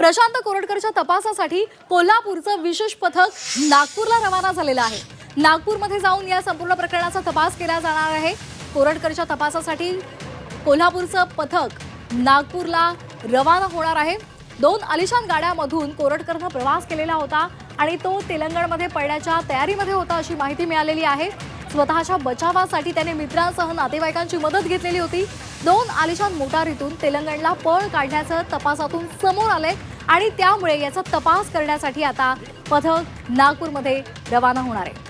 प्रशांत कोरडकरच्या तपासासाठी कोल्हापूरचं विशेष पथक नागपूरला रवाना झालेलं आहे. नागपूरमध्ये जाऊन या संपूर्ण प्रकरणाचा तपास केला जाणार आहे. कोरडकरच्या तपासासाठी कोल्हापूरचं पथक नागपूरला रवाना होणार आहे. दोन आलिशान गाड्यामधून कोरडकरनं प्रवास केलेला होता. आणि तो तेलंगणमध्ये पडण्याच्या तयारीमध्ये होता अशी माहिती मिळालेली आहे. स्वतःच्या बचावासाठी त्याने मित्रांसह नातेवाईकांची मदत घेतलेली होती. दोन आलिशान मोटारीतून तेलंगणला पळ काढण्याचं तपासातून समोर आलंय आणि त्यामुळे याचा तपास करण्यासाठी आता पथक नागपूरमध्ये रवाना होणार आहे.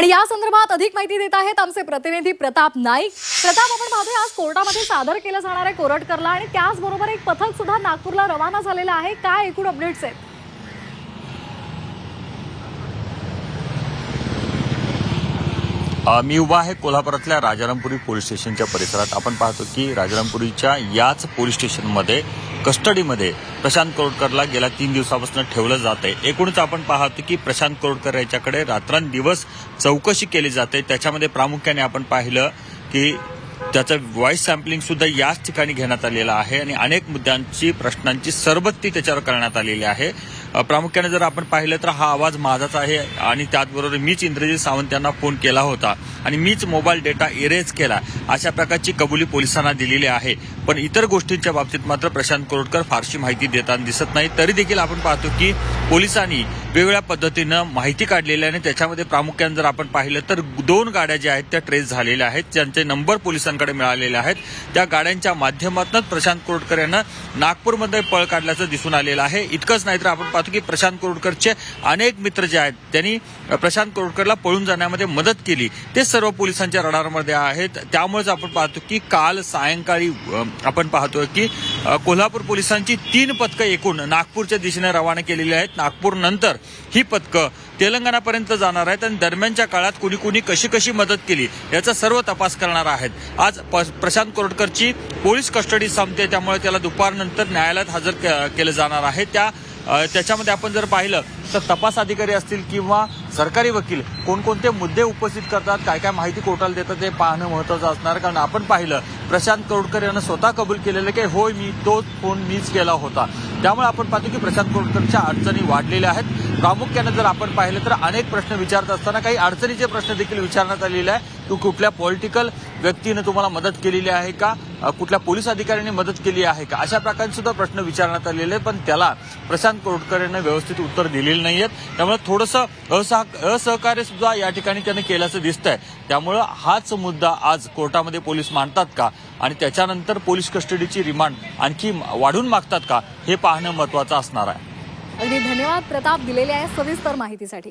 आणि या संदर्भात अधिक माहिती देत आहेत आमचे प्रतिनिधी प्रताप नाईक. प्रताप आपण पाहतोय आज कोर्टामध्ये सादर केलं जाणार आहे कोरटकरला आणि त्याचबरोबर एक पथक सुद्धा नागपूरला रवाना झालेलं आहे. काय एकूण अपडेट्स आहेत? मी उभा आहे कोल्हापुरातल्या राजारामपुरी पोलीस स्टेशनच्या परिसरात. आपण पाहतो की राजारामपुरीच्या याच पोलीस स्टेशनमध्ये कस्टडीमध्ये प्रशांत कोरडकरला गेल्या तीन दिवसापासून ठेवलं जात आहे. एकूणच आपण पाहतो की प्रशांत कोरडकर याच्याकडे रात्रंदिवस चौकशी केली जाते. त्याच्यामध्ये प्रामुख्याने आपण पाहिलं की त्याचं व्हॉइस सॅम्पलिंग सुद्धा याच ठिकाणी घेण्यात आलेलं आहे आणि अनेक मुद्द्यांची प्रश्नांची सरबत्ती त्याच्यावर करण्यात आलेली आहे. प्रामुख्याने जर आपण पाहिलं तर हा आवाज माझाच आहे आणि त्याचबरोबर मीच इंद्रजित सावंत यांना फोन केला होता आणि मीच मोबाईल डेटा इरेज केला अशा प्रकारची कबुली पोलिसांना दिलेली आहे. पण इतर गोष्टींच्या बाबतीत मात्र प्रशांत कोरटकर फारशी माहिती देताना दिसत नाही. तरी देखील आपण पाहतो की पोलिसांनी वेगवेगळ्या पद्धतीनं माहिती काढलेली आहे आणि त्याच्यामध्ये प्रामुख्याने जर आपण पाहिलं तर दोन गाड्या ज्या आहेत त्या ट्रेस झालेल्या आहेत. ज्यांचे नंबर पोलिसांकडे मिळालेले आहेत. त्या गाड्यांच्या माध्यमातूनच प्रशांत कोरटकर यांना नागपूरमध्ये पळ काढल्याचं दिसून आलेलं आहे. इतकंच नाही तर आपण पाहतो की प्रशांत कोरोडकरचे अनेक मित्र जे आहेत त्यांनी प्रशांत कोरोडकरला पळून जाण्यामध्ये मदत केली. ते सर्व पोलिसांच्या रडारमध्ये आहेत. त्यामुळेच आपण पाहतो की काल सायंकाळी आपण पाहतोय की कोल्हापूर पोलिसांची तीन पथकं एकूण नागपूरच्या दिशेने रवाना केलेली आहेत. नागपूर नंतर ही पथकं तेलंगणापर्यंत जाणार आहेत आणि दरम्यानच्या काळात कुणी कुणी कशी कशी मदत केली याचा सर्व तपास करणार आहेत. आज प- प्रशांत कोरोडकरची पोलीस कस्टडी संपते त्यामुळे त्याला दुपारनंतर न्यायालयात हजर केलं जाणार आहे. त्या त्याच्यामध्ये आपण जर पाहिलं तर तपास अधिकारी असतील किंवा सरकारी वकील कोणकोणते मुद्दे उपस्थित करतात काय काय माहिती कोर्टाला देतात ते पाहणं महत्वाचं असणार. कारण आपण पाहिलं प्रशांत करोडकर यानं स्वतः कबूल केलेलं की होय मी तोच फोन मीच केला होता. त्यामुळे आपण पाहतो की प्रशांत करोडकरच्या अडचणी वाढलेल्या आहेत. प्रामुख्याने जर आपण पाहिलं तर अनेक प्रश्न विचारत असताना काही अडचणीचे प्रश्न देखील विचारण्यात आलेले आहे तू कुठल्या पॉलिटिकल व्यक्तीनं तुम्हाला मदत केलेली आहे का? कुठल्या पोलीस अधिकाऱ्यांनी मदत केली आहे का? अशा प्रकारचे सुद्धा प्रश्न विचारण्यात आलेले आहे. पण त्याला प्रशांत कोरटकर यांना व्यवस्थित उत्तर दिलेलं नाहीयेत. त्यामुळे थोडंसं असह असहकार्य सुद्धा या ठिकाणी त्याने केल्याचं दिसतंय. त्यामुळं हाच मुद्दा आज कोर्टामध्ये पोलीस मांडतात का? आणि त्याच्यानंतर पोलीस कस्टडीची रिमांड आणखी वाढून मागतात का? हे पाहणं महत्वाचं असणार आहे. अगदी धन्यवाद. प्रताप दिलेल्या आहे सविस्तर माहितीसाठी.